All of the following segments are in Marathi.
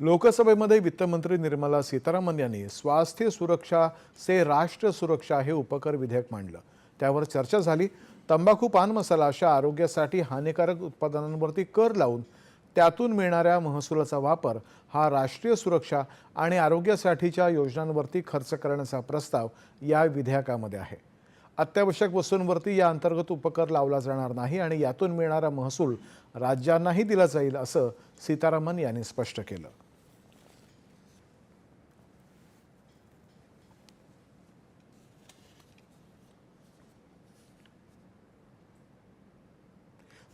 लोकसभेमध्ये वित्तमंत्री निर्मला सीतारामन यांनी स्वास्थ्य सुरक्षा से राष्ट्र सुरक्षा हे उपकर विधेयक मांडलं. त्यावर चर्चा झाली. तंबाखू पान मसाला अशा आरोग्यासाठी हानिकारक उत्पादनांवरती कर लावून त्यातून मिळणाऱ्या महसुलाचा वापर हा राष्ट्रीय सुरक्षा आणि आरोग्यासाठीच्या योजनांवरती खर्च करण्याचा प्रस्ताव या विधेयकामध्ये आहे. अत्यावश्यक वस्तूंवरती या अंतर्गत उपकर लावला जाणार नाही आणि यातून मिळणारा महसूल राज्यांनाही दिला जाईल असं सीतारामन यांनी स्पष्ट केलं.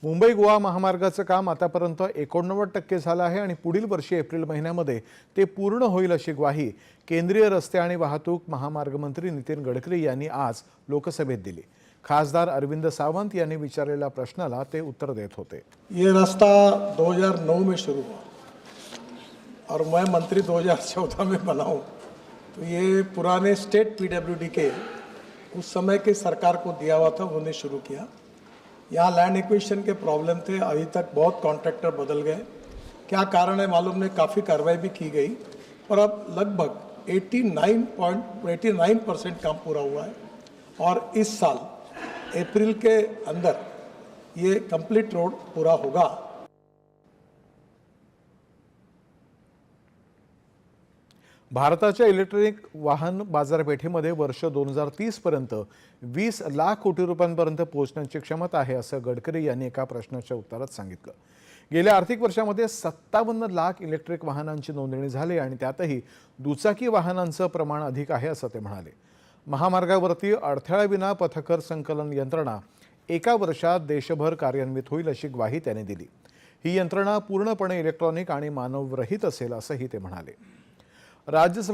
मुंबई गोवा महामार्गाचं काम आतापर्यंत एकोणनव्वद टक्के झालं आहे आणि पुढील वर्षी एप्रिल महिन्यामध्ये ते पूर्ण होईल अशी ग्वाही केंद्रीय रस्ते आणि वाहतूक महामार्ग मंत्री नितीन गडकरी यांनी आज लोकसभेत दिली. खासदार अरविंद सावंत यांनी विचारलेल्या प्रश्नाला ते उत्तर देत होते. ये रास्ता 2009 में शुरू हुआ और मैं मंत्री 2014 में बना हूँ। तो ये पुराने स्टेट पीडब्ल्यूडी के उस समय के सरकार को दिया हुआ था उन्होंने शुरू किया। यहाँ लैंड एक्विशन के प्रॉब्लम थे, अभी तक बहुत कॉन्ट्रैक्टर बदल गए। क्या कारण है मालूम नहीं, काफ़ी कार्रवाई भी की गई। पर अब लगभग 89 पॉइंट 89 परसेंट काम पूरा हुआ है। और इस साल अप्रैल के अंदर ये कंप्लीट रोड पूरा होगा। भारताच्या इलेक्ट्रॉनिक वाहन बाजारपेठेमध्ये वर्ष दोन हजार तीसपर्यंत वीस लाख कोटी रुपयांपर्यंत पोहोचण्याची क्षमता आहे असं गडकरी यांनी एका प्रश्नाच्या उत्तरात सांगितलं. गेल्या आर्थिक वर्षामध्ये सत्तावन्न लाख इलेक्ट्रिक वाहनांची नोंदणी झाली आणि त्यातही दुचाकी वाहनांचं प्रमाण अधिक आहे असं ते म्हणाले. महामार्गावरती अडथळ्याविना पथकर संकलन यंत्रणा एका वर्षात देशभर कार्यान्वित होईल अशी ग्वाही त्यांनी दिली. ही यंत्रणा पूर्णपणे इलेक्ट्रॉनिक आणि मानवरहित असेल असंही ते म्हणाले. രാജ്യസഭ